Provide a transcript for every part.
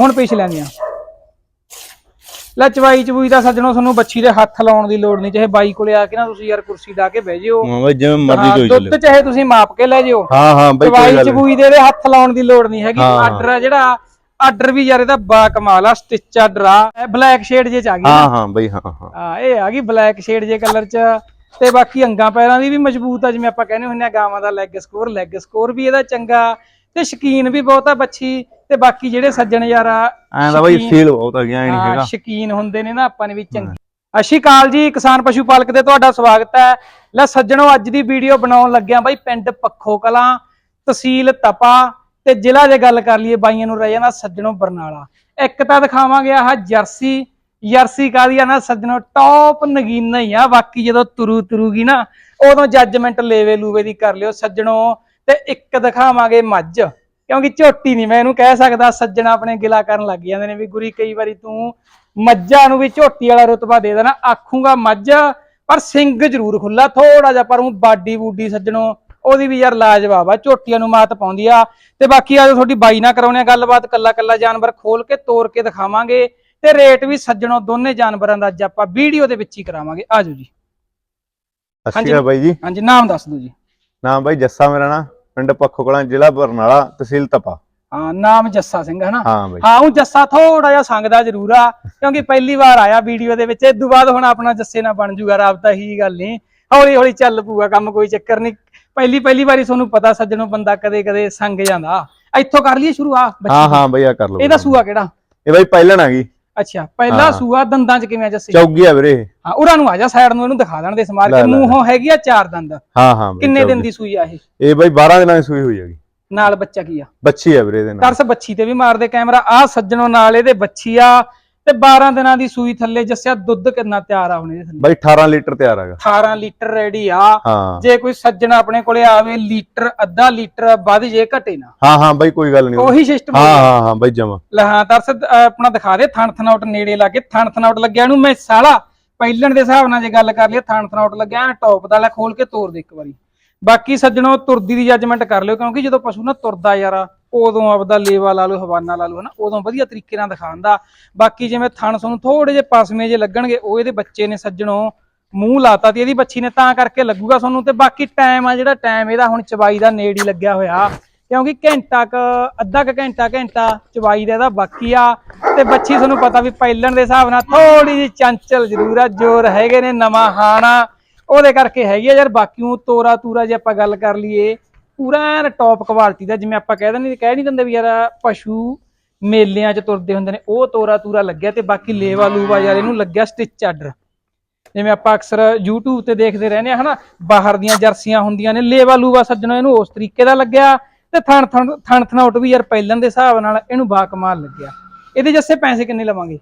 ਹੁਣ ਪਿਛਲਿਆਂ ਦੀਆਂ ਲੈ ਚਵਾਈ ਚਬੂਈ ਦਾ ਸੱਜਣੋ ਤੁਹਾਨੂੰ ਬੱਚੀ ਦੇ ਹੱਥ ਲਾਉਣ ਦੀ ਲੋੜ ਨਹੀਂ ਚਾਹੇ ਬਾਈ ਕੋਲੇ ਆ ਕੇ ਨਾ ਤੁਸੀਂ ਯਾਰ ਕੁਰਸੀ ਢਾ ਕੇ ਬਹਿ ਜਿਓ। ਹਾਂ ਬਈ ਜਿਵੇਂ ਮਰਜ਼ੀ ਕੋਈ ਦੁੱਧ ਚਾਹੇ ਤੁਸੀਂ ਮਾਪ ਕੇ ਲੈ ਜਿਓ। ਹਾਂ ਹਾਂ ਬਈ ਚਵਾਈ। ਚਬੂਈ ਦੇ ਇਹਦੇ ਹੱਥ ਲਾਉਣ ਦੀ ਲੋੜ ਨਹੀਂ ਹੈਗੀ। ਆਰਡਰ ਆ ਜਿਹੜਾ ਆਰਡਰ ਵੀ ਯਾਰ ਇਹਦਾ ਬਾ ਕਮਾਲ ਆ ਸਟਿਚ ਆਰਡਰ ਆ। ਬਲੈਕ ਸ਼ੇਡ ਜੇ ਚ ਆ ਗਈ। ਹਾਂ ਹਾਂ ਬਈ ਹਾਂ ਹਾਂ ਹਾਂ। ਇਹ ਆ ਗਈ ਬਲੈਕ ਸ਼ੇਡ ਜੇ ਕਲਰ ਚ। ਤੇ ਬਾਕੀ ਅੰਗਾਂ ਪੈਰਾਂ ਦੀ ਵੀ ਮਜ਼ਬੂਤ ਆ ਜਿਵੇਂ ਆਪਾਂ ਕਹਿੰਦੇ ਹੁੰਦੇ ਆ ਗਾਵਾਂ ਦਾ ਲੈਗ ਸਕੋਰ ਲੈਗ ਸਕੋਰ ਵੀ ਇਹਦਾ ਚੰਗਾ। ਤੇ ਸ਼ਕੀਨ ਵੀ ਬਹੁਤ ਆ ਬੱਚੀ। ਤੇ ਬਾਕੀ ਜਿਹੜੇ ਸੱਜਣ ਯਾਰ ਆ ਐਂ ਦਾ ਬਈ ਫੀਲ ਬਹੁਤ ਆ ਗਿਆ ਨਹੀਂ ਹਾਂ, ਹੈਗਾ। ਸ਼ਕੀਨ ਹੁੰਦੇ ਨੇ ਨਾ ਆਪਾਂ ਨੇ ਵੀ ਚੰਗੀ। ਅਸ਼ੀ ਕਾਲ ਜੀ ਕਿਸਾਨ ਪਸ਼ੂ ਪਾਲਕ ਤੇ ਤੁਹਾਡਾ ਸਵਾਗਤ ਹੈ। ਲੈ ਸੱਜਣੋ ਅੱਜ ਦੀ ਵੀਡੀਓ ਬਣਾਉਣ ਲੱਗਿਆ ਬਾਈ ਪਿੰਡ ਪੱਖੋ ਕਲਾਂ ਤਹਿਸੀਲ ਤਪਾ ਤੇ ਜ਼ਿਲ੍ਹਾ ਜੇ ਗੱਲ ਕਰ ਲਈਏ ਬਾਈਆਂ ਨੂੰ ਰਹਿ ਜਾਂਦਾ ਸੱਜਣੋ ਬਰਨਾਲਾ। ਇੱਕ ਤਾਂ ਦਿਖਾਵਾਂਗੇ ਆਹ ਜਰਸੀ। ਜਰਸੀ ਕਾਦੀ ਆ ਨਾ ਸੱਜਣੋ? ਟੌਪ ਨਗੀਨਾ ਹੀ ਆ ਬਾਕੀ ਜਦੋਂ ਤੁਰੂ ਤੁਰੂਗੀ ਨਾ ਉਦੋਂ ਜੱਜਮੈਂਟ ਲੇਵੇ ਲੂਵੇ ਦੀ ਕਰ ਲਿਓ ਸੱਜਣੋ। ਤੇ ਇੱਕ ਦਿਖਾਵਾਂਗੇ ਮੱਝ। ਕਿਉਂਕਿ ਝੋਟੀ ਨਹੀਂ ਮੈਂ ਇਹਨੂੰ ਕਹਿ ਸਕਦਾ ਸੱਜਣ ਆਪਣੇ ਗਿਲਾ ਕਰਨ ਲੱਗ ਜਾਂਦੇ ਨੇ ਵੀ ਗੁਰੀ ਕਈ ਵਾਰੀ ਤੂੰ ਮੱਝਾਂ ਨੂੰ ਵੀ ਝੋਟੀ ਵਾਲਾ ਰੁਤਬਾ ਦੇ ਦੇਣਾ ਆਖੂੰਗਾ ਮੱਝ ਪਰ ਸਿੰਘ ਜ਼ਰੂਰ ਖੁੱਲਾ ਥੋੜਾ ਜਿਹਾ ਪਰ ਉਹ ਬਾਡੀ ਬੂਡੀ ਸੱਜਣੋ ਉਹਦੀ ਵੀ ਯਾਰ ਲਾਜਵਾਬ ਆ ਝੋਟੀਆਂ ਨੂੰ ਮਾਤ ਪਾਉਂਦੀ ਆ। ਤੇ ਬਾਕੀ ਆ ਤੁਹਾਡੀ ਬਾਈ ਨਾਲ ਕਰਾਉਣੇ ਆ ਗੱਲਬਾਤ ਕੱਲਾ ਕੱਲਾ ਜਾਨਵਰ ਖੋਲ ਕੇ ਤੋੜ ਕੇ ਦਿਖਾਵਾਂਗੇ। ਤੇ ਰੇਟ ਵੀ ਸੱਜਣੋ ਦੋਨੇ ਜਾਨਵਰਾਂ ਦਾ ਅੱਜ ਆਪਾਂ ਵੀਡੀਓ ਦੇ ਵਿੱਚ ਹੀ ਕਰਾਵਾਂਗੇ। ਆਜੋ ਜੀ। ਅੱਛੀ ਆ ਬਾਈ ਜੀ। ਹਾਂਜੀ ਨਾਮ ਦੱਸ ਦਿਓ ਜੀ। ਨਾਮ ਬਾਈ ਜੱਸਾ ਮੇਰਾ ਨਾਂ। ਪਿੰਡ ਪੱਖੋ ਕਲਾਂ ਜ਼ਿਲ੍ਹਾ ਬਰਨਾਲਾ ਤਹਿਸੀਲ ਤਪਾ। ਹਾਂ ਨਾਮ ਜੱਸਾ ਸਿੰਘ ਹੈ ਨਾ ਹਾਂ ਬਾਈ। ਹਾਂ ਉਹ ਜੱਸਾ ਥੋੜਾ ਜਿਹਾ ਸੰਗਦਾ ਜ਼ਰੂਰ ਆ ਕਿਉਂਕਿ ਪਹਿਲੀ ਵਾਰ ਆਇਆ ਵੀਡੀਓ ਦੇ ਵਿੱਚ ਇਸ ਤੋਂ ਬਾਅਦ ਹੁਣ ਆਪਣਾ ਜੱਸੇ ਨਾਲ ਬਣ ਜੂਗਾ ਰਾਬਤਾ ਹੀ ਗੱਲ ਨਹੀਂ। ਹੌਲੀ ਹੌਲੀ ਚੱਲ ਪੂਗਾ ਕੰਮ ਕੋਈ ਚੱਕਰ ਨਹੀਂ। ਪਹਿਲੀ ਪਹਿਲੀ ਵਾਰੀ ਤੁਹਾਨੂੰ ਪਤਾ ਸੱਜਣੋਂ ਬੰਦਾ ਕਦੇ ਕਦੇ ਸੰਗ ਜਾਂਦਾ। ਇੱਥੋਂ ਕਰ ਲਈਏ ਸ਼ੁਰੂ ਆ ਹਾਂ। ਹਾਂ ਬਈ ਆ ਕਰ ਲਓ। ਇਹਦਾ ਸੂਆ ਕਿਹੜਾ? ਇਹ ਬਾਈ ਪਹਿਲਣ ਆ ਗਈ। ਅੱਛਾ ਪਹਿਲਾ ਹਾਂ। ਸੂਆ ਦੰਦਾਂ 'ਚ ਕਿਵੇਂ ਆ ਜੱਸੇ ਚੌਗੀ ਆ ਵੀਰੇ ਇਹ। ਹਾਂ ਉਰਾਂ ਨੂੰ ਆ ਜਾ ਸਾਈਡ ਨੂੰ ਇਹਨੂੰ ਦਿਖਾ ਦੇਣ ਦੇ ਸਮਾਰ ਲੈ, ਕੇ ਲੈ। ਮੂੰਹੋਂ ਹੈਗੀ ਆ ਚਾਰ ਦੰਦ ਹਾਂ ਹਾਂ ਕਿੰਨੇ ਦਿਨ ਚੌਗੀ। ਦੀ ਸੂਈ ਆ ਇਹ ਇਹ ਬਾਈ 12 ਦਿਨਾਂ ਦੀ ਸੂਈ ਹੋਈ ਹੈਗੀ ਨਾਲ ਬੱਚਾ ਕੀ ਆ ਬੱਚੀ ਆ ਵੀਰੇ ਇਹਦੇ ਨਾਲ ਤਰਸ ਬੱਚੀ ਤੇ ਵੀ ਮਾਰਦੇ ਕੈਮਰਾ ਆ ਸੱਜਣੋਂ ਨਾਲ ਇਹਦੇ ਬੱਚੀ ਆ ਤੇ 12 ਦਿਨਾਂ ਦੀ ਸੂਈ ਥੱਲੇ ਜੱਸਿਆ ਦੁੱਧ ਕਿੰਨਾ ਤਿਆਰ ਆ ਹੁਣ ਥੱਲੇ? ਬਾਈ 18 ਲੀਟਰ ਤਿਆਰ ਹੈਗਾ। 18 ਲੀਟਰ ਰੈਡੀ ਆ। ਹਾਂ। ਜੇ ਕੋਈ ਸੱਜਣ ਆਪਣੇ ਕੋਲੇ ਆਵੇ ਲੀਟਰ ਅੱਧਾ ਲੀਟਰ ਵੱਧ ਜੇ ਘਟੇ ਨਾ। ਹਾਂ ਹਾਂ ਬਾਈ ਕੋਈ ਗੱਲ ਨਹੀਂ। ਉਹੀ ਸਿਸਟਮ ਹਾਂ ਹਾਂ ਹਾਂ ਬਾਈ ਜਮਾ। ਲਹਾਂ ਤਰਸ ਅਹ ਆਪਣਾ ਦਿਖਾ ਦੇ ਥਣ ਥਨੌਟ ਨੇੜੇ ਲਾ ਕੇ ਥਣ ਥਨੌਟ ਲੱਗਿਆ ਨੂੰ ਮੈਂ ਸਾਲਾ ਪਹਿਲਣ ਦੇ ਹਿਸਾਬ ਨਾਲ ਜੇ ਗੱਲ ਕਰ ਲਈਏ ਥਣ ਥਨੌਟ ਲੱਗਿਆ ਟੌਪ ਦਾ ਲੈ ਖੋਲ ਕੇ ਤੋੜ ਦੇ ਇੱਕ ਵਾਰੀ। ਬਾਕੀ ਸੱਜਣੋ ਤੁਰਦੀ ਦੀ ਜੱਜਮੈਂਟ ਕਰ ਲਿਓ ਕਿਉਂਕਿ ਜਦੋਂ ਪਸ਼ੂ ਨਾ ਤੁਰਦਾ ਯਾਰ ਉਦੋਂ ਆਪਦਾ ਲੇਵਾ ਲਾ ਲਓ, ਹਵਾਨਾ ਲਾ ਲਓ, ਹਨਾ, ਉਦੋਂ ਵਧੀਆ ਤਰੀਕੇ ਨਾਲ ਦਿਖਾਉਂਦਾ। ਬਾਕੀ ਜਿਵੇਂ ਥਣ ਤੁਹਾਨੂੰ ਥੋੜੇ ਜਿਹੇ ਪਾਸਵੇਂ ਜੇ ਲੱਗਣਗੇ, ਉਹ ਇਹਦੇ ਬੱਚੇ ਨੇ ਸੱਜਣੋ ਮੂੰਹ ਲਾਤਾ ਤੇ ਇਹਦੀ ਬੱਚੀ ਨੇ ਤਾਂ ਕਰਕੇ ਲੱਗੂਗਾ ਤੁਹਾਨੂੰ ਤੇ ਬਾਕੀ ਟਾਈਮ ਆ ਜਿਹੜਾ ਟਾਈਮ ਇਹਦਾ ਹੁਣ ਚਬਾਈ ਦਾ ਨੇੜ ਹੀ ਲੱਗਿਆ ਹੋਇਆ। ਕਿਉਂਕਿ ਘੰਟਾ ਕ, ਅੱਧਾ ਕ ਘੰਟਾ ਘੰਟਾ ਚਬਾਈ ਦਾ ਇਹਦਾ ਬਾਕੀ ਆ। ਤੇ ਬੱਚੀ ਤੁਹਾਨੂੰ ਪਤਾ ਵੀ ਪਹਿਲਣ ਦੇ ਹਿਸਾਬ ਨਾਲ ਥੋੜੀ ਜਿਹੀ ਚੰਚਲ ਜ਼ਰੂਰ ਆ, ਜੋਰ ਹੈਗੇ ਨੇ ਨਵਾਂ ਹਾਣਾ। ਉਹਦੇ ਕਰਕੇ ਹੈਗੀ ਆ ਯਾਰ, ਬਾਕੀਓ ਤੋਰਾ ਤੂਰਾ ਜੇ ਆਪਾਂ ਗੱਲ ਕਰ ਲਈਏ ਪੂਰਾ ਐਨ ਟੌਪ ਕੁਆਲਿਟੀ ਦਾ, ਜਿਵੇਂ ਆਪਾਂ ਕਹਿ ਦਿੰਦੇ, ਕਹਿ ਨਹੀਂ ਦਿੰਦੇ ਵੀ ਯਾਰ ਪਸ਼ੂ ਮੇਲਿਆਂ 'ਚ ਤੁਰਦੇ ਹੁੰਦੇ ਨੇ, ਉਹ ਤੋਰਾ ਤੂਰਾ ਲੱਗਿਆ ਤੇ ਬਾਕੀ ਲੇਵਾ ਲੂਵਾ ਯਾਰ ਇਹਨੂੰ ਲੱਗਿਆ ਸਟਿਚ ਆਰਡਰ ਜਿਵੇਂ ਆਪਾਂ ਅਕਸਰ YouTube ਤੇ ਦੇਖਦੇ ਰਹਿੰਦੇ ਆ ਹਨਾ, ਬਾਹਰ ਦੀਆਂ ਜਰਸੀਆਂ ਹੁੰਦੀਆਂ ਨੇ, ਲੇਵਾ ਲੂਵਾ ਸੱਜਣਾ, ਇਹਨੂੰ ਉਸ ਤਰੀਕੇ ਦਾ ਲੱਗਿਆ ਤੇ ਥਣ ਥਣ ਥਣ ਥਣਾਉਟ ਵੀ ਯਾਰ ਪਹਿਲਾਂ ਦੇ ਹਿਸਾਬ ਨਾਲ ਇਹਨੂੰ ਬਾ ਕਮਾਲ ਲੱਗਿਆ। ਇਹਦੇ ਜੱਸੇ ਪੈਸੇ ਕਿੰਨੇ ਲਵਾਂਗੇ?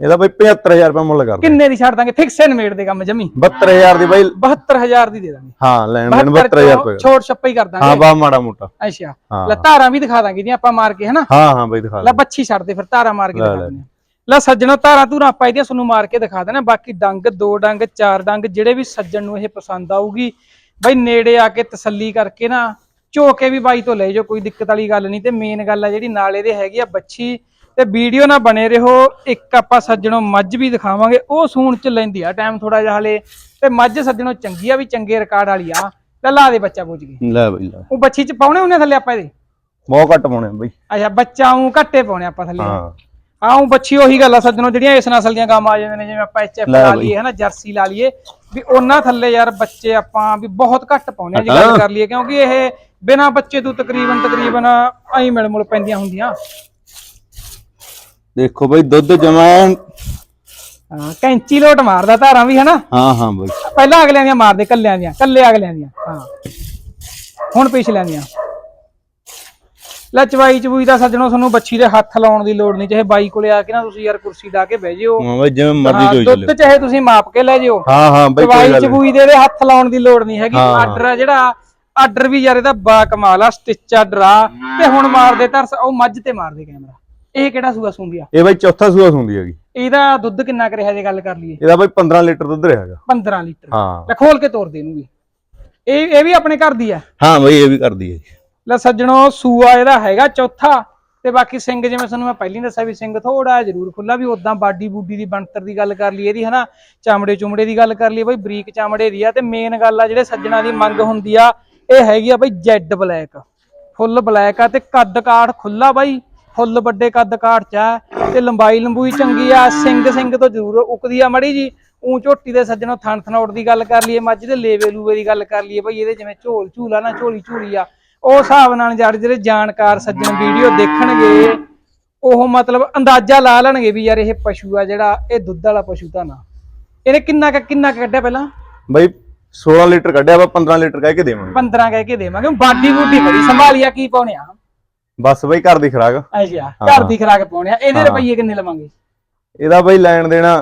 ਇਹਦਾ ਬਾਈ 75000 ਰੁਪਏ ਮੁੱਲ ਕਰ ਕਿੰਨੇ ਦੀ ਛੱਡ ਦਾਂਗੇ? ਫਿਕਸ ਐਂਡ ਮੇਡ ਦੇ ਕੰਮ ਜਮੀ। 72000 ਦੀ ਬਾਈ 72000 ਦੀ ਦੇ ਦਾਂਗੇ। ਹਾਂ ਲੈਣ ਦੇਣ 72 72000 ਰੁਪਏ। ਛੋਟ ਛੱਪਾ ਹੀ ਕਰ ਹਾਂ ਦਾਂਗੇ ਬਾ ਮਾੜਾ ਮੋਟਾ। ਅੱਛਾ। ਹਾਂ। ਲੈ ਧਾਰਾਂ ਵੀ ਦਿਖਾ ਦਾਂਗੇ ਜੀ ਆਪਾਂ ਮਾਰ ਕੇ ਹਨਾ? ਹਾਂ ਹਾਂ ਬਾਈ ਦਿਖਾ ਲੈ ਬੱਚੀ ਛੱਡ ਦੇ ਫਿਰ ਧਾਰਾਂ ਮਾਰ ਕੇ ਦਿਖਾ। ਦਿੰਦੇ। ਲੈ ਸੱਜਣੋ ਧਾਰਾਂ ਧੂਰਾਂ ਆਪਾਂ ਇਹਦੀਆਂ ਤੁਹਾਨੂੰ ਮਾਰ ਕੇ ਦਿਖਾ ਦੇਣਾ। ਬਾਕੀ ਡੰਗ ਦੋ ਡੰਗ ਚਾਰ ਡੰਗ ਜਿਹੜੇ ਵੀ ਸੱਜਣ ਨੂੰ ਇਹ ਪਸੰਦ ਆਊਗੀ। ਬਈ ਨੇੜੇ ਆ ਕੇ ਤਸੱਲੀ ਕਰਕੇ ਨਾ ਝੋਕੇ ਵੀ ਬਾਈ ਤੋਂ ਲੈ ਜਾਓ ਕੋਈ ਦਿੱਕਤ ਵਾਲੀ ਗੱਲ ਨਹੀਂ। ਤੇ ਮੇਨ ਗੱਲ ਆ ਜਿਹੜੀ ਨਾਲ ਇਹਦੇ ਹੈਗੀ ਆ ਬੱਚੀ। ਤੇ ਵੀਡੀਓ ਨਾਲ ਬਣੇ ਰਹੋ ਇੱਕ ਆਪਾਂ ਸੱਜਣੋ ਮੱਝ ਵੀ ਦਿਖਾਵਾਂਗੇ ਉਹ ਸੂਣ ਚ ਲੈਂਦੀ ਆ ਟਾਈਮ ਥੋੜਾ ਜਿਹਾ ਹਲੇ ਤੇ ਮੱਝ ਸੱਜਣੋ ਚੰਗੀ ਆ ਵੀ ਚੰਗੇ ਰਿਕਾਰਡ ਵਾਲੀ ਆ। ਲੈ ਲਾ ਦੇ ਬੱਚਾ ਪੁੱਜ ਗਈ ਲੈ ਬਾਈ ਲੈ। ਉਹ ਬੱਚੀ ਚ ਪਾਉਣੇ ਉਹਨੇ ਥੱਲੇ ਆਪਾਂ ਇਹਦੇ? ਬਹੁਤ ਘੱਟ ਪਾਉਣੇ ਬਾਈ। ਅੱਛਾ ਬੱਚਾ ਉਹ ਘੱਟੇ ਪਾਉਣੇ ਆਪਾਂ ਥੱਲੇ। ਹਾਂ। ਆਉਂ ਬੱਚੀ ਉਹੀ ਗੱਲ ਆ ਸੱਜਣੋ ਜਿਹੜੀਆਂ ਇਸ ਨਸਲ ਦੀਆਂ ਗਾਵਾਂ ਆ ਜਾਂਦੇ ਨੇ ਜਿਵੇਂ ਆਪਾਂ ਐਚਐਫ ਲੈ। ਲਈਏ ਹਨਾ ਜਰਸੀ ਲਾ ਲਈਏ ਵੀ ਉਹਨਾਂ ਥੱਲੇ ਯਾਰ ਬੱਚੇ ਆਪਾਂ ਵੀ ਬਹੁਤ ਘੱਟ ਪਾਉਂਦੇ ਆ ਜੇ ਗੱਲ। ਕਰ ਲਈਏ ਕਿਉਂਕਿ ਇਹ ਬਿਨਾ ਬੱਚੇ ਤੋਂ ਤਕਰੀਬਨ ਤਕਰੀਬਨ ਐਂ ਮਿਲ ਮੁਲ ਪੈਂਦੀਆਂ ਹੁੰਦੀਆਂ। ਦੇਖੋ ਬਾਈ ਦੁੱਧ ਜਮਾ ਹਾਂ ਕੈਂਚੀ ਲੋਟ ਮਾਰਦਾ ਧਾਰਾਂ ਵੀ ਹਨਾ? ਹਾਂ ਹਾਂ ਬਾਈ। ਪਹਿਲਾਂ ਅਗਲਿਆਂ ਦੀਆਂ ਮਾਰਦੇ ਕੱਲਿਆਂ ਦੀਆਂ ਕੱਲੇ ਅਗਲਿਆਂ ਦੀਆਂ ਹਾਂ। ਹੁਣ ਪਿਛਲਿਆਂ ਦੀਆਂ ਲੈ ਚਵਾਈ ਚਬੂਈ ਦਾ ਸੱਜਣੋ ਤੁਹਾਨੂੰ ਬੱਚੀ ਦੇ ਹੱਥ ਲਾਉਣ ਦੀ ਲੋੜ ਨਹੀਂ ਚਾਹੇ ਬਾਈ ਕੋਲੇ ਆ ਕੇ ਨਾ ਤੁਸੀਂ ਯਾਰ ਕੁਰਸੀ ਢਾ ਕੇ ਬਹਿ ਜਿਓ। ਹਾਂ ਬਾਈ ਜਿਵੇਂ ਮਰਜ਼ੀ ਕੋਈ ਦੁੱਧ ਚੱਲੇ ਚਾਹੇ ਤੁਸੀਂ ਮਾਪ ਕੇ ਲੈ ਜਿਓ। ਹਾਂ ਹਾਂ ਬਾਈ ਕੋਈ ਗੱਲ। ਚਬੂਈ ਦੇ ਹੱਥ ਲਾਉਣ ਦੀ ਲੋੜ ਨਹੀਂ ਹੈਗੀ। ਆਰਡਰ ਆ ਜਿਹੜਾ ਆਰਡਰ ਵੀ ਯਾਰ ਇਹਦਾ ਬਾ ਕਮਾਲ ਆ ਸਟਿਚ ਆਰਡਰ ਆ ਤੇ ਹੁਣ ਮਾਰਦੇ ਤਰਸ ਉਹ ਮੱਝ ਤੇ ਮਾਰਦੇ ਕੈਮਰਾ। ਇਹ ਕਿਹੜਾ ਸੂਆ ਸੁੰਦੀ ਆ? ਇਹ ਬਾਈ ਚੌਥਾ ਸੂਆ ਹੁੰਦੀ ਹੈਗੀ। ਇਹਦਾ ਦੁੱਧ ਕਿੰਨਾ ਕੁ ਰਿਹਾ ਜੇ ਗੱਲ ਕਰ ਲਈਏ? ਇਹਦਾ ਬਾਈ 15 ਲੀਟਰ ਦੁੱਧ ਰਿਹਾਗਾ 15 ਲੀਟਰ। ਹਾਂ। ਲੈ ਖੋਲ ਕੇ ਤੋਰ ਦੇ ਇਹਨੂੰ ਵੀ। ਇਹ ਇਹ ਵੀ ਆਪਣੇ ਘਰ ਦੀ ਆ? ਹਾਂ ਬਾਈ ਇਹ ਵੀ ਕਰਦੀ ਹੈ ਜੀ। ਲੈ ਸੱਜਣੋ ਸੂਆ ਇਹਦਾ ਹੈਗਾ ਚੌਥਾ ਤੇ ਬਾਕੀ ਸਿੰਘ ਜਿਵੇਂ ਤੁਹਾਨੂੰ ਮੈਂ ਪਹਿਲਾਂ ਦੱਸਿਆ ਵੀ ਸਿੰਘ ਥੋੜਾ ਜ਼ਰੂਰ ਖੁੱਲਾ ਵੀ ਉਦਾਂ ਬਾਡੀ ਬੂਡੀ ਦੀ ਬਣਤਰ ਦੀ ਗੱਲ ਕਰ ਲਈ ਇਹਦੀ ਹਨਾ ਚਮੜੇ ਚੁਮੜੇ ਦੀ ਗੱਲ ਕਰ ਲਈ ਬਈ ਬਰੀਕ ਚਮੜੇ ਦੀ ਆ ਤੇ ਮੇਨ ਗੱਲ ਆ ਜਿਹੜੇ ਸੱਜਣਾ ਦੀ ਮੰਗ ਹੁੰਦੀ ਆ ਇਹ ਹੈਗੀ ਆ ਬਈ ਜੈਡ ਬਲੈਕ ਫੁੱਲ ਬਲੈਕ ਆ ਤੇ ਕੱਦ ਕਾਠ ਖੁੱਲਾ ਬਾਈ। ਫੁੱਲ ਵੱਡੇ ਕੱਦ ਕਾਠ ਚ ਆ ਤੇ ਲੰਬਾਈ ਲੰਬੂਈ ਚੰਗੀ ਆ ਸਿੰਘ ਸਿੰਘ ਤੋਂ ਜ਼ਰੂਰ ਉਕਦੀ ਆ ਮੜੀ ਜੀ। ਉਂ ਝੋਟੀ ਦੇ ਸੱਜਣੋਂ ਥਣ ਥਣੌਟ ਦੀ ਗੱਲ ਕਰ ਲਈਏ ਮੱਝ ਦੇ ਲੇਵੇ ਲੂਵੇ ਦੀ ਗੱਲ ਕਰ ਲਈਏ ਬਈ ਇਹਦੇ ਜਿਵੇਂ ਝੋਲ ਝੂਲਾ ਨਾ ਝੋਲੀ ਝੂਲੀ ਆ। ਉਹ ਹਿਸਾਬ ਨਾਲ ਜੜ ਜਿਹੜੇ ਜਾਣਕਾਰ ਸੱਜਣ ਵੀਡੀਓ ਦੇਖਣਗੇ ਉਹ ਮਤਲਬ ਅੰਦਾਜ਼ਾ ਲਾ ਲੈਣਗੇ ਵੀ ਯਾਰ ਇਹ ਪਸ਼ੂ ਆ ਜਿਹੜਾ ਇਹ ਦੁੱਧ ਵਾਲਾ ਪਸ਼ੂ ਤਾਂ ਨਾ। ਇਹਨੇ ਕਿੰਨਾ ਕੁ- ਕਿੰਨਾ ਕੱਢਿਆ ਪਹਿਲਾਂ? ਬਈ 16 ਲੀਟਰ ਕੱਢਿਆ ਵਾ 15 ਲੀਟਰ ਕਹਿ ਕੇ ਦੇਵਾਂਗੇ। 15 ਕਹਿ ਕੇ ਦੇਵਾਂਗੇ। ਬਾਡੀ ਬੂਡੀ ਬੜੀ ਸੰਭਾਲੀਆ ਕੀ ਪਾਉਣੇ ਆ? ਬਸ ਬਈ ਘਰ ਦੀ ਖਰਾਕ। ਅੱਛਾ ਘਰ ਦੀ ਖਰਾਕ ਪਾਉਣੇ ਆ। ਇਹਦੇ ਰੁਪਈਏ ਕਿੰਨੇ ਲਵਾਂਗੇ? ਇਹਦਾ ਬਈ ਲੈਣ ਦੇਣਾ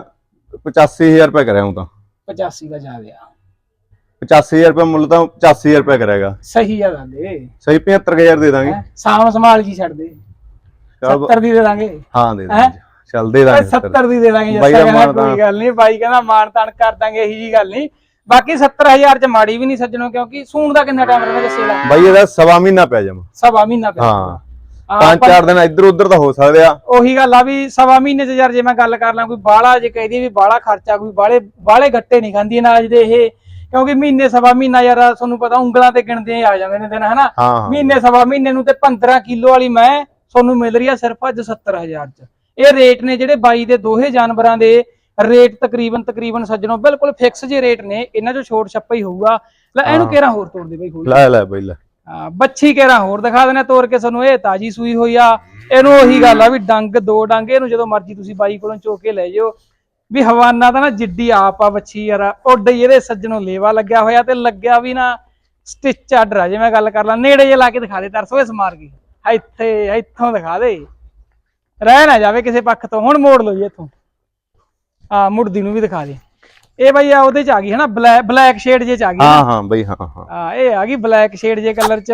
85000 ਰੁਪਏ ਕਰਿਆ ਹੂੰ ਤਾਂ। 85 ਦਾ ਜਾ ਗਿਆ 85000 ਰੁਪਏ ਮੁੱਲ ਤਾਂ 85000 ਰੁਪਏ ਕਰੇਗਾ ਸਹੀ ਆ ਗੱਲ ਏ ਸਹੀ 75000 ਦੇ ਦਾਂਗੇ? ਸਾਂਭ ਸੰਭਾਲ ਜੀ ਛੱਡ ਦੇ। ਚੱਲ 70 ਦੀ ਦੇ ਦਾਂਗੇ। ਹਾਂ ਦੇ? ਦਾਂਗੇ ਚੱਲ ਦੇ ਦਾਂਗੇ 70 ਦੀ ਦੇ ਦਾਂਗੇ ਜੱਸਾ ਕੋਈ ਗੱਲ ਨਹੀਂ ਬਾਈ ਕਹਿੰਦਾ ਮਾਣ ਤਾਣ ਕਰ ਦਾਂਗੇ ਇਹੀ ਜੀ ਗੱਲ ਨਹੀਂ। ਬਾਕੀ 70000 ਚ ਮਾੜੀ ਵੀ ਨਹੀਂ ਸੱਜਣੋ ਕਿਉਂਕਿ ਸੂਣ ਦਾ ਕਿੰਨਾ ਟਾਈਮ ਰਹਿੰਦਾ ਜੱਸੇ ਦਾ ਬਾਈ ਇਹਦਾ ਸਵਾ ਮਹੀਨਾ ਪਿਆ ਜਮ। ਸਵਾ ਮਹੀਨਾ ਹਾਂ ਹਾਂ, ਪੰਜ ਚਾਰ ਦਿਨ ਇੱਧਰ ਉੱਧਰ ਤਾਂ ਹੋ ਸਕਦੇ ਆ। ਉਹੀ ਗੱਲ ਆ ਵੀ ਸਵਾ ਮਹੀਨੇ ਚ ਯਾਰ ਜੇ ਮੈਂ ਗੱਲ ਕਰ ਲਾਂ ਕੋਈ ਬਾਹਲਾ ਜੇ ਕਹਿਦੀ ਵੀ ਬਾਹਲਾ ਖਰਚਾ ਕੋਈ ਬਾਹਲੇ ਬਾਹਲੇ ਗੱਟੇ ਨਹੀਂ ਖਾਂਦੀ ਅਨਾਜ ਦੇ ਇਹ ਕਿਉਂਕਿ ਮਹੀਨੇ ਸਵਾ ਮਹੀਨਾ ਯਾਰ ਤੁਹਾਨੂੰ ਪਤਾ ਉਂਗਲਾਂ ਤੇ ਗਿਣਦੇ ਆ ਜਾਂਦੇ ਨੇ ਦਿਨ ਹਨਾ? ਮਹੀਨੇ ਸਵਾ ਮਹੀਨੇ ਨੂੰ ਤੇ 15 ਕਿਲੋ ਵਾਲੀ ਮੈਂ ਤੁਹਾਨੂੰ ਮਿਲ ਰਹੀ ਆ ਸਿਰਫ ਅੱਜ 70000 ਚ। ਇਹ ਰੇਟ ਨੇ ਜਿਹੜੇ ਬਾਈ ਦੇ ਦੋਹੇ ਜਾਨਵਰਾਂ ਦੇ ਰੇਟ ਤਕਰੀਬਨ ਤਕਰੀਬਨ ਸੱਜਣੋ ਬਿਲਕੁਲ ਫਿਕਸ ਜੇ ਰੇਟ ਨੇ ਇਹਨਾਂ ਚੋਂ ਛੋਟ ਛੱਪਾ ਹੀ ਹੋਊਗਾ। ਲੈ ਇਹਨੂੰ। ਕਿਹੜਾ ਹੋਰ ਤੋੜ ਦੇ ਬਾਈ ਲੈ ਲੈ ਬਈ ਲੈ। ਹਾਂ ਬੱਚੀ ਕਿਹੜਾ ਹੋਰ ਦਿਖਾ ਦੇਣਾ ਤੋੜ ਕੇ ਤੁਹਾਨੂੰ ਇਹ ਤਾਜੀ ਸੂਈ ਹੋਈ ਆ। ਇਹਨੂੰ ਉਹੀ ਗੱਲ ਆ ਵੀ ਡੰਗ, ਦੋ ਡੰਗ, ਇਹਨੂੰ ਜਦੋਂ ਮਰਜ਼ੀ ਤੁਸੀਂ ਬਾਈ ਕੋਲੋਂ ਚੋ ਕੇ ਲੈ ਜਿਓ। ਵੀ ਹਵਾਨਾ ਤਾਂ ਨਾ ਜਿੱਡੀ ਆਪ ਆ ਬੱਛੀ ਯਾਰ, ਉੱਡ ਹੀ ਇਹਦੇ ਸੱਜਣੋਂ ਲੇਵਾ ਲੱਗਿਆ ਹੋਇਆ ਤੇ ਲੱਗਿਆ ਵੀ ਨਾ ਸਟਿਚ ਆਰਡਰ ਆ, ਜੇ ਮੈਂ ਗੱਲ ਕਰ ਲਾਂ, ਨੇੜੇ ਜੇ ਲਾ ਕੇ ਦਿਖਾ ਦੇ ਤਰਸੋ ਇਸ ਮਾਰ ਗਈ ਇੱਥੇ, ਇੱਥੋਂ ਦਿਖਾ ਦੇ। ਰਹਿ ਨਾ ਜਾਵੇ ਕਿਸੇ ਪੱਖ ਤੋਂ, ਹੁਣ ਮੋੜ ਲਓ ਜੀ ਇੱਥੋਂ। ਆ ਮੁੜਦੀ ਨੂੰ ਵੀ ਦਿਖਾ ਦੇ। ਇਹ ਬਾਈ ਆ ਉਹਦੇ ਚ ਆ ਗਈ ਹੈ ਨਾ ਬਲੈਕ ਸ਼ੇਡ ਜੇ ਚ ਆ ਗਈ ਹਾਂ ਹਾਂ ਬਈ ਹਾਂ ਹਾਂ। ਆ ਇਹ ਆ ਗਈ ਬਲੈਕ ਸ਼ੇਡ ਜੇ ਕਲਰ ਚ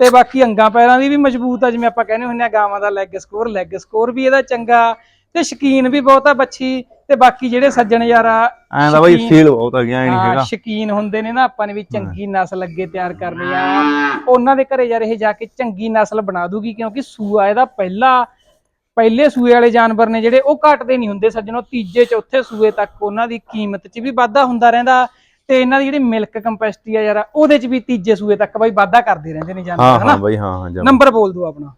ਤੇ ਬਾਕੀ ਅੰਗਾਂ ਪੈਰਾਂ ਦੀ ਵੀ ਮਜ਼ਬੂਤ ਆ ਜਿਵੇਂ ਆਪਾਂ ਕਹਿੰਦੇ ਹੁੰਦੇ ਆ ਗਾਵਾਂ ਦਾ ਲੈਗ ਸਕੋਰ ਲੈਗ ਸਕੋਰ ਵੀ ਇਹਦਾ ਚੰਗਾ ਤੇ ਸ਼ਕੀਨ ਵੀ ਬਹੁਤ ਆ ਬੱਚੀ ਤੇ ਬਾਕੀ ਜਿਹੜੇ ਸੱਜਣ ਯਾਰ ਆ ਐਂ ਦਾ ਬਈ ਫੀਲ ਬਹੁਤ ਆ ਗਿਆ ਨਹੀਂ ਹਾਂ, ਹੈਗਾ। ਸ਼ਕੀਨ ਹੁੰਦੇ ਨੇ ਨਾ ਆਪਾਂ ਨੇ ਵੀ ਚੰਗੀ ਨਸਲ ਅੱਗੇ ਤਿਆਰ ਕਰਨੀ ਆ। ਉਹਨਾਂ ਦੇ ਘਰੇ ਯਾਰ ਇਹ ਜਾ ਕੇ ਚੰਗੀ ਨਸਲ ਬਣਾ ਦੂਗੀ ਕਿਉਂਕਿ ਸੂਆ ਇਹਦਾ ਪਹਿਲਾ ਪਹਿਲੇ ਸੂਏ ਵਾਲੇ ਜਾਨਵਰ ਨੇ ਜਿਹੜੇ ਉਹ ਘਟਦੇ ਨਹੀਂ ਹੁੰਦੇ ਸੱਜਣੋ। ਤੀਜੇ ਚੌਥੇ ਸੂਏ ਤੱਕ ਉਹਨਾਂ ਦੀ ਕੀਮਤ 'ਚ ਵੀ ਵਾਧਾ ਹੁੰਦਾ ਰਹਿੰਦਾ ਤੇ ਇਹਨਾਂ ਦੀ ਜਿਹੜੀ ਮਿਲਕ ਕੰਪੈਸਿਟੀ ਆ ਯਾਰ ਉਹਦੇ 'ਚ ਵੀ ਤੀਜੇ ਸੂਏ ਤੱਕ ਬਾਈ ਵਾਧਾ ਕਰਦੇ ਰਹਿੰਦੇ ਨੇ ਜਾਨਵਰ ਹਾਂ ਬਈ ਹਾਂ ਹਾਂ ਨੰਬਰ ਬੋਲ ਦਿਓ ਆਪਣਾ।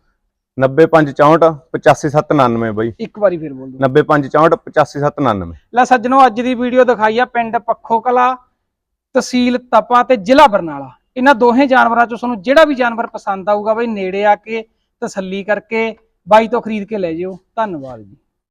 90564 85799 ਬਈ। ਇੱਕ ਵਾਰੀ ਫਿਰ ਬੋਲ ਦਿਓ। 90564 85799 ਲੈ ਸੱਜਣੋ ਅੱਜ ਦੀ ਵੀਡੀਓ ਦਿਖਾਈ ਆ ਪਿੰਡ ਪੱਖੋ ਕਲਾ ਤਹਿਸੀਲ ਤਪਾ ਤੇ ਜ਼ਿਲ੍ਹਾ ਬਰਨਾਲਾ। ਇਹਨਾਂ ਦੋਹੇ ਜਾਨਵਰਾਂ ਚੋਂ ਤੁਹਾਨੂੰ ਜਿਹੜਾ ਵੀ ਜਾਨਵਰ ਪਸੰਦ ਆਊਗਾ ਬਈ ਨੇੜੇ ਆ ਕੇ ਤਸੱਲੀ ਕਰਕੇ ਬਾਈ ਤੋਂ ਖਰੀਦ ਕੇ ਲੈ ਜਿਓ। ਧੰਨਵਾਦ ਜੀ।